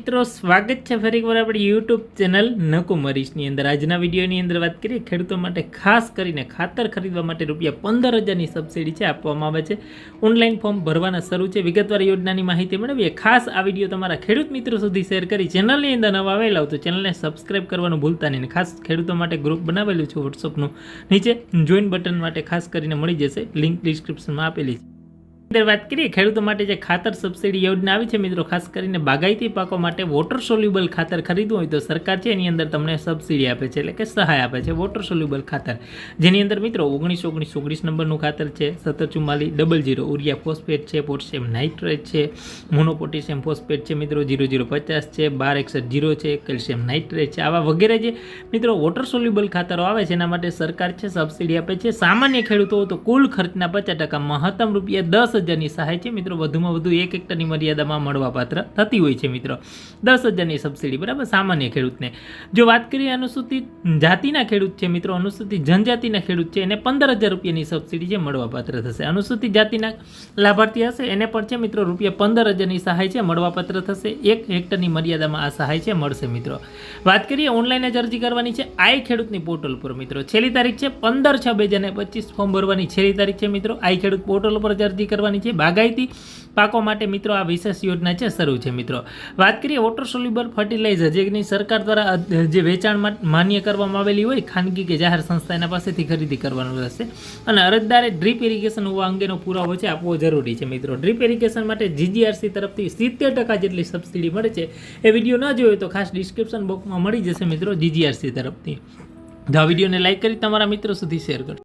મિત્રો, સ્વાગત છે ફરી એકવાર આપણી યુટ્યુબ ચેનલ નકુમરીશની અંદર. આજના વિડીયોની અંદર વાત કરીએ, ખેડૂતો માટે ખાસ કરીને ખાતર ખરીદવા માટે રૂપિયા પંદર હજારની સબસિડી છે, આપવામાં આવે છે. ઓનલાઈન ફોર્મ ભરવાના શરૂ છે. વિગતવાર યોજનાની માહિતી મેળવીએ. ખાસ આ વીડિયો તમારા ખેડૂત મિત્રો સુધી શેર કરી ચેનલની અંદર નવા આવેલા તો ચેનલને સબસ્ક્રાઇબ કરવાનું ભૂલતા નહીં. ખાસ ખેડૂતો માટે ગ્રુપ બનાવેલું છે વોટ્સઅપનું નીચે જોઈન બટન માટે ખાસ કરીને મળી જશે. લિંક ડિસ્ક્રિપ્શનમાં આપેલી છે. અંદર વાત કરીએ, ખેડૂતો માટે જે ખાતર સબસિડી યોજના આવી છે, મિત્રો, ખાસ કરીને બાગાયતી પાકો માટે વોટર સોલ્યુબલ ખાતર ખરીદવું હોય તો સરકાર છે, એની અંદર તમને સબસિડી આપે છે, એટલે કે સહાય આપે છે વોટર સોલ્યુબલ ખાતર. જેની અંદર, મિત્રો, ઓગણીસ ઓગણીસ ઓગણીસ નંબરનું ખાતર છે સત્તર ચુમ્માલીસ ડબલ જીરો ઉરિયા ફોસ્ફેટ છે પોટેશિયમ નાઇટ્રેટ છે મોનોપોટેશિયમ ફોસ્ફેટ છે, મિત્રો જીરો જીરો પચાસ છે બાર એકસઠ જીરો છે કેલ્શિયમ નાઇટ્રેટ છે, આવા વગેરે જે, મિત્રો વોટર સોલ્યુબલ ખાતરો આવે છે, એના માટે સરકાર છે સબસિડી આપે છે. સામાન્ય ખેડૂતો તો કુલ ખર્ચના પચાસ ટકા મહત્તમ રૂપિયા દસ હજારની સહાય છે મિત્રો. વધુમાં વધુ એક હેક્ટરની મર્યાદામાં મળવાપાત્ર થતી હોય છે મિત્રો. દસ હજારની સબસિડી, બરાબર? સામાન્ય ખેડૂતને. જો વાત કરીએ અનુસૂચિત જાતિના ખેડૂત છે મિત્રો, અનુસૂચિત જનજાતિના ખેડૂત છે, એને પંદર હજાર રૂપિયાની સબસિડી છે, મળવાપાત્ર થશે. અનુસૂચિત જાતિના લાભાર્થી હશે, એને પણ છે મિત્રો, રૂપિયા પંદર હજારની સહાય છે, મળવાપાત્ર થશે. એક હેક્ટરની મર્યાદામાં આ સહાય છે, મળશે મિત્રો. વાત કરીએ ઓનલાઈન જ અરજી કરવાની છે, આઈ ખેડૂતની પોર્ટલ પર મિત્રો. છેલ્લી તારીખ છે, પંદર છ બે હજાર પચીસ ફોર્મ ભરવાની છેલ્લી તારીખ છે મિત્રો. આઈ ખેડૂત પોર્ટલ પર જ અરજી કરવાની છે બાગાયતી પાકો માટે મિત્રો આ વિશેષ યોજના છે, શરૂ છે મિત્રો. વાત કરીએ વોટર સોલ્યુબલ ફર્ટિલાઇઝર જેની સરકાર દ્વારા જે વેચાણ માન્ય કરવામાં આવેલી હોય, ખાનગી કે જાહેર સંસ્થા એના પાસેથી ખરીદી કરવાનું રહેશે. અને અરજદારે ડ્રીપ ઇરિગેશન હોવા અંગેનો પુરાવો છે, આપવો જરૂરી છે મિત્રો. ડ્રીપ ઇરિગેશન માટે જીજીઆરસી તરફથી સિત્તેર ટકા જેટલી સબસિડી મળે છે. એ વીડિયો ન જોયો તો ખાસ ડિસ્ક્રિપ્શન બોક્સમાં મળી જશે મિત્રો જીજીઆરસી તરફથી. આ વિડીયોને લાઇક કરી તમારા મિત્રો સુધી શેર કરજો.